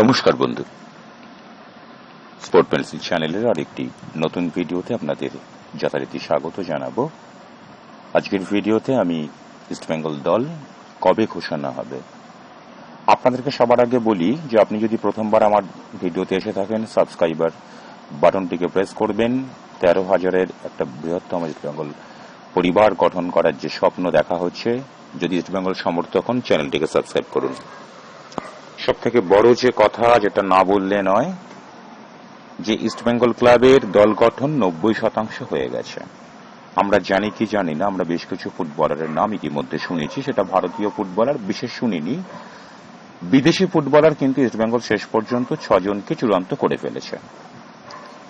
নমস্কার বন্ধু। Sport pencil চ্যানেলের আরেকটি নতুন ভিডিওতে আপনাদের যথারীতি স্বাগত জানাব। আজকের ভিডিওতে আমি ইস্টবেঙ্গল দল কবে ঘোষণা হবে? আপনাদেরকে সবার আগে বলি যে আপনি যদি প্রথমবার আমার ভিডিওতে এসে থাকেন সাবস্ক্রাইবার বাটনটিকে প্রেস করবেন। তেরো হাজারের একটা বৃহত্তম ইস্টবেঙ্গল পরিবার গঠন করার যে স্বপ্ন দেখা হচ্ছে, যদি ইস্টবেঙ্গল সমর্থক হন চ্যানেলটিকে সাবস্ক্রাইব করুন। সব থেকে বড় যে কথা যেটা না বললে নয়, যে ইস্টবেঙ্গল ক্লাবের দল গঠন নব্বই শতাংশ হয়ে গেছে। আমরা জানি কি জানি না, আমরা বেশ কিছু ফুটবলারের নাম ইতিমধ্যে শুনেছি, সেটা ভারতীয় ফুটবলার, বিশেষ শুনিনি। বিদেশি ফুটবলার কিন্তু ইস্টবেঙ্গল শেষ পর্যন্ত ছজনকে চূড়ান্ত করে ফেলেছে।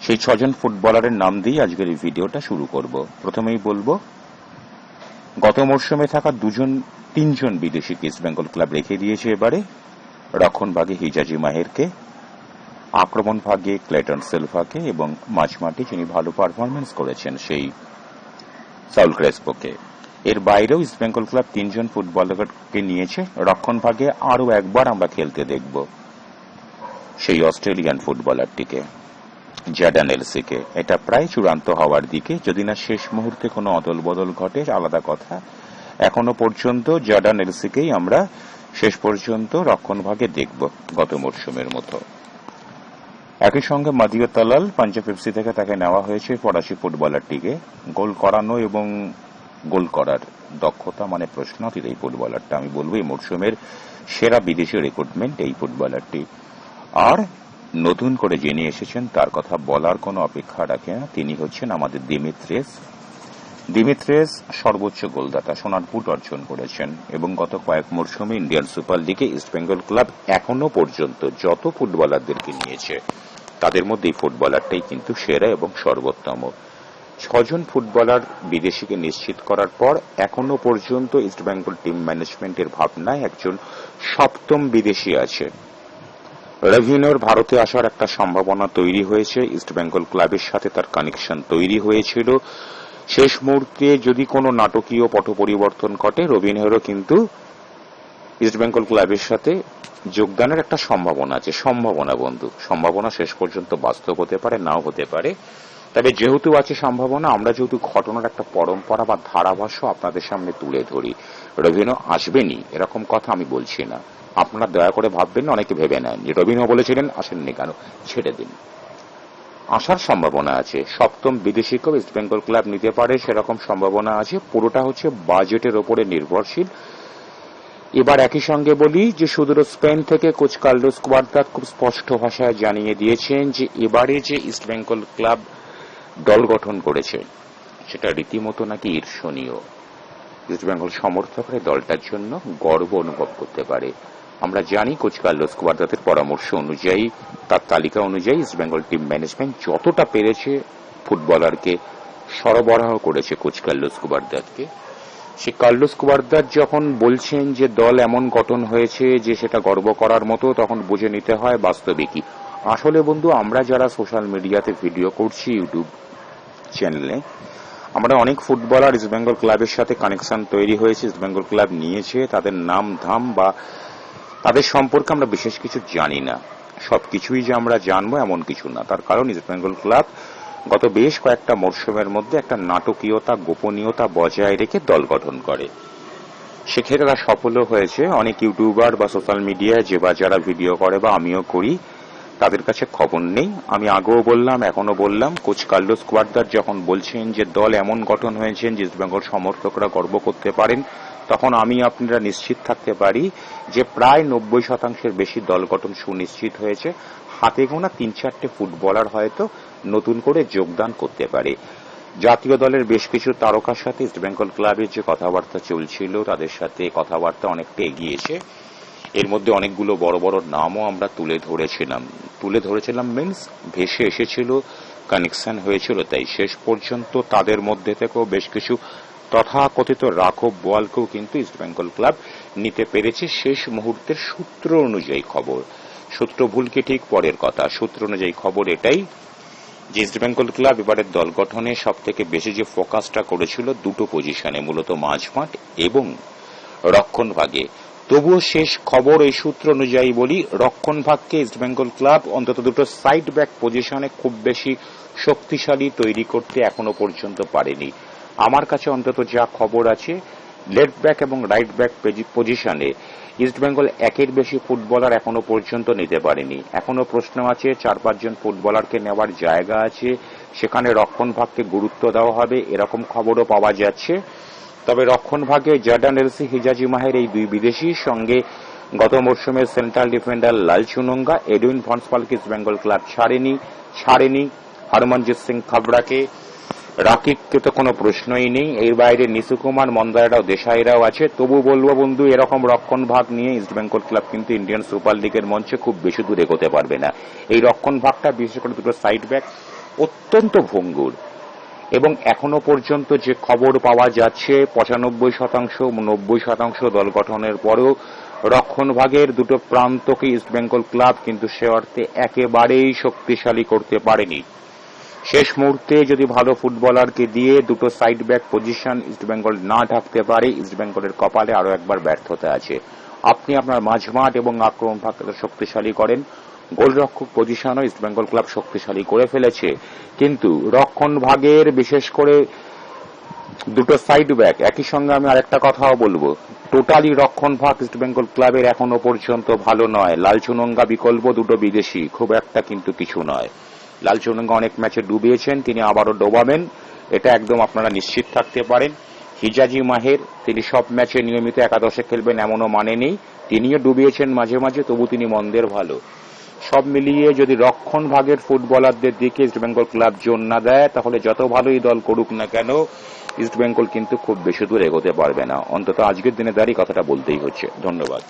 সেই ছজন ফুটবলারের নাম দিয়ে আজকের এই ভিডিওটা শুরু করব। প্রথমেই বলব, গত মরশুমে থাকা দুজন, তিনজন বিদেশিকে ইস্টবেঙ্গল ক্লাব রেখে দিয়েছে এবারে। রক্ষণ ভাগে হিজাজি মাহেরকে, আক্রমণ ভাগে ক্লেটন সেলফাকে এবং মাঝমাঠে যিনি ভালো পারফরমেন্স করেছেন সেই সাউল ক্রেসপোকে। এর বাইরেও ইস্টবেঙ্গল ক্লাব তিনজন ফুটবলারকে নিয়েছে। রক্ষণ ভাগে আরও একবার আমরা খেলতে দেখব সেই অস্ট্রেলিয়ান ফুটবলারটিকে, জ্যাডান এলসিকে। এটা প্রায় চূড়ান্ত হওয়ার দিকে। যদি না শেষ মুহূর্তে কোনো অদল বদল ঘটে, আলাদা কথা। এখনও পর্যন্ত জাডান এলসিকেই আমরা শেষ পর্যন্ত রক্ষণ ভাগে দেখব গত মরশুমের মতো। একই সঙ্গে মাদিয়া তালাল পাঞ্জাব এফসি থেকে তাকে নেওয়া হয়েছে ফরাসি ফুটবলারটিকে। গোল করানো এবং গোল করার দক্ষতা মানে প্রশ্নাতীত এই ফুটবলারটা। আমি বলব এই মরশুমের সেরা বিদেশি রেক্রুটমেন্ট এই ফুটবলারটি। আর নতুন করে জেনে এসেছেন, তার কথা বলার কোনো অপেক্ষা রাখে না। তিনি হচ্ছেন আমাদের দিমিত্রেস দিমিত্রেস সর্বোচ্চ গোলদাতা সোনার বুট অর্জন করেছেন এবং গত কয়েক মরশুমে ইন্ডিয়ান সুপার লিগে ইস্টবেঙ্গল ক্লাব এখনও পর্যন্ত যত ফুটবলারদেরকে নিয়েছে, তাদের মধ্যে এই ফুটবলারটাই কিন্তু সেরা এবং সর্বোত্তম। ছজন ফুটবলার বিদেশিকে নিশ্চিত করার পর এখনও পর্যন্ত ইস্টবেঙ্গল টিম ম্যানেজমেন্টের ভাবনায় একজন সপ্তম বিদেশি আছে। রভিনোর ভারতে আসার একটা সম্ভাবনা তৈরি হয়েছে। ইস্টবেঙ্গল ক্লাবের সাথে তার কানেকশন তৈরি হয়েছিল। শেষ মুহূর্তে যদি কোনো নাটকীয় পট পরিবর্তন ঘটে রবিনহেরও কিন্তু ইস্টবেঙ্গল ক্লাবের সাথে যোগদানের একটা সম্ভাবনা আছে। সম্ভাবনা, বন্ধু। সম্ভাবনা শেষ পর্যন্ত বাস্তব হতে পারে, নাও হতে পারে। তবে যেহেতু আছে সম্ভাবনা, আমরা যেহেতু ঘটনার একটা পরম্পরা বা ধারাভাষ্য আপনাদের সামনে তুলে ধরি, রবিনো আসবেনি এরকম কথা আমি বলছি না। আপনারা দয়া করে ভাববেন অনেকে ভেবে নেন যে রবিনো বলেছিলেন, আসেননি কেন? ছেড়ে দিন। আসার সম্ভাবনা আছে। সপ্তম বিদেশিকেও ইস্ট বেঙ্গল ক্লাব নিতে পারে, সেরকম সম্ভাবনা আছে। পুরোটা হচ্ছে বাজেটের ওপরে নির্ভরশীল। এবার একই সঙ্গে বলি যে, সুদূর স্পেন থেকে কোচ কার্লোস কুয়ার্দাত খুব স্পষ্ট ভাষায় জানিয়ে দিয়েছেন যে, এবারে যে ইস্ট বেঙ্গল ক্লাব দল গঠন করেছে, সেটা রীতিমতো নাকি ঈর্ষণীয়। ইস্ট বেঙ্গল সমর্থকরা দলটার জন্য গর্ব অনুভব করতে পারে। আমরা জানি কোচ কার্লোস কুয়ার্দাতের পরামর্শ অনুযায়ী তার তালিকা অনুযায়ী ইস্ট বেঙ্গল টিম ম্যানেজমেন্ট যতটা পেরেছে ফুটবলারকে সরবরাহ করেছে কোচ কার্লোস কুবারদাতকে। সে কার্লোস কুবারদাত যখন বলছেন যে দল এমন গঠন হয়েছে যে সেটা গর্ব করার মতো, তখন বুঝে নিতে হয় বাস্তবিকই আসলে বন্ধু, আমরা যারা সোশ্যাল মিডিয়াতে ভিডিও করছি ইউটিউব চ্যানেলে আমরা অনেক ফুটবলার ইস্ট বেঙ্গল ক্লাবের সাথে কানেকশন তৈরি হয়েছে ইস্ট বেঙ্গল ক্লাব নিয়েছে, তাদের নাম ধাম বা তাদের সম্পর্কে আমরা বিশেষ কিছু জানি না। সবকিছুই যে আমরা জানব এমন কিছু না। তার কারণ ইস্ট বেঙ্গল ক্লাব গত বেশ কয়েকটা মরশুমের মধ্যে একটা নাটকীয়তা, গোপনীয়তা বজায় রেখে দল গঠন করে। সেক্ষেত্রে তারা সফলও হয়েছে। অনেক ইউটিউবার বা সোশ্যাল মিডিয়ায় যে বা যারা ভিডিও করে বা আমিও করি, তাদের কাছে খবর নেই। আমি আগেও বললাম এখনও বললাম, কোচ কার্লোস কোয়ার্দার যখন বলছেন যে দল এমন গঠন হয়েছেন যে বেঙ্গল সমর্থকরা গর্ব করতে পারেন তখন আমি আপনারা নিশ্চিত থাকতে পারি যে প্রায় নব্বই শতাংশের বেশি দল গঠন সুনিশ্চিত হয়েছে। হাতে গোনা তিন চারটে ফুটবলার হয়তো নতুন করে যোগদান করতে পারে। জাতীয় দলের বেশ কিছু তারকার সাথে ইস্ট বেঙ্গল ক্লাবের যে কথাবার্তা চলছিল, তাদের সাথে কথাবার্তা অনেকটা এগিয়েছে। এর মধ্যে অনেকগুলো বড় বড় নামও আমরা তুলে ধরেছিলাম। তুলে ধরেছিলাম মিনস ভেসে এসেছিল কানেকশন হয়েছিল, তাই শেষ পর্যন্ত তাদের মধ্যে থেকেও বেশ কিছু তথাকথিত রাঘব বোয়ালকেও কিন্তু ইস্ট বেঙ্গল ক্লাব নিতে পেরেছে শেষ মুহূর্তের সূত্র অনুযায়ী খবর। সূত্র ভুলকে ঠিক? পরের কথা। সূত্র অনুযায়ী খবর এটাই যে ইস্ট বেঙ্গল ক্লাব এবারের দল গঠনে সব থেকে বেশি যে ফোকাসটা করেছিল দুটো পজিশনে মূলত মাঝমাঠ এবং রক্ষণ ভাগে তবুও শেষ খবর এই সূত্র অনুযায়ী বলি রক্ষণ রক্ষণভাগকে ইস্টবেঙ্গল ক্লাব অন্তত দুটো সাইড ব্যাক পজিশনে খুব বেশি শক্তিশালী তৈরি করতে এখনও পর্যন্ত পারেনি। আমার কাছে অন্তত যা খবর আছে লেফট ব্যাক এবং রাইট ব্যাক পজিশনে ইস্টবেঙ্গল একের বেশি ফুটবলার এখনও পর্যন্ত নিতে পারেনি। এখনও প্রশ্ন আছে, চার পাঁচজন ফুটবলারকে নেওয়ার জায়গা আছে, সেখানে রক্ষণভাগকে গুরুত্ব দেওয়া হবে, এরকম খবরও পাওয়া যাচ্ছে। তবে রক্ষণভাগে জর্ডান এলসি হিজাজি মাহের এই দুই বিদেশির সঙ্গে গত মরশুমের central defender Lal Chungnunga, Edwin ভনসপালকে Bengal club ছাড়েনি ছাড়েনি। হরমনজিৎ সিং খাবড়াকে রাকিবকে তো কোনো প্রশ্নই নেই। এর বাইরে নিসুকুমার মন্দারাও দেশাইরাও আছে। তবু বলব বন্ধু, এরকম রক্ষণ ভাগ নিয়ে ইস্টবেঙ্গল ক্লাব কিন্তু ইন্ডিয়ান সুপার লিগের মঞ্চে খুব বেশি দূর এগোতে পারবে না। এই রক্ষণ ভাগটা, বিশেষ করে দুটো সাইড ব্যাক অত্যন্ত ভঙ্গুর। এবং এখনও পর্যন্ত যে খবর পাওয়া যাচ্ছে, পঁচানব্বই শতাংশ, নব্বই শতাংশ দল গঠনের পরেও রক্ষণভাগের দুটো প্রান্তকে ইস্টবেঙ্গল ক্লাব কিন্তু সে অর্থে একেবারেই শক্তিশালী করতে পারেনি। শেষ মুহূর্তে যদি ভালো ফুটবলারকে দিয়ে দুটো সাইড ব্যাক পজিশন ইস্টবেঙ্গল না ঢাকতে পারে ইস্টবেঙ্গলের কপালে আরও একবার ব্যর্থতা আছে। আপনি আপনার মাঝমাঠ এবং আক্রমণ ভাগকে শক্তিশালী করেন। গোলরক্ষক পজিশনও ইস্টবেঙ্গল ক্লাব শক্তিশালী করে ফেলেছে। কিন্তু রক্ষণ ভাগের বিশেষ করে দুটো সাইড ব্যাক একই সঙ্গে আমি আরেকটা কথাও বলব। টোটালি রক্ষণ ভাগ ইস্টবেঙ্গল ক্লাবের এখনও পর্যন্ত ভালো নয়। লালচুনঙ্গা বিকল্প দুটো বিদেশি, খুব একটা কিন্তু কিছু নয়। লালচুনঙ্গা অনেক ম্যাচে ডুবিয়েছেন, তিনি আবারও ডোবাবেন। এটা একদম আপনারা নিশ্চিত থাকতে পারেন। হিজাজি মাহের, তিনি সব ম্যাচে নিয়মিত একাদশে খেলবেন এমনও মানে নেই। তিনিও ডুবিয়েছেন মাঝে মাঝে, তবু তিনি মন্দের ভালো। সব মিলিয়ে যদি রক্ষণ ভাগের ফুটবলারদের দিকে ইস্টবেঙ্গল ক্লাব জোর না দেয়, তাহলে যত ভালোই দল করুক না কেন ইস্টবেঙ্গল কিন্তু খুব বেশি দূর এগোতে পারবে না। অন্তত আজকের দিনে দাঁড়িয়ে কথাটা বলতেই হচ্ছে। ধন্যবাদ।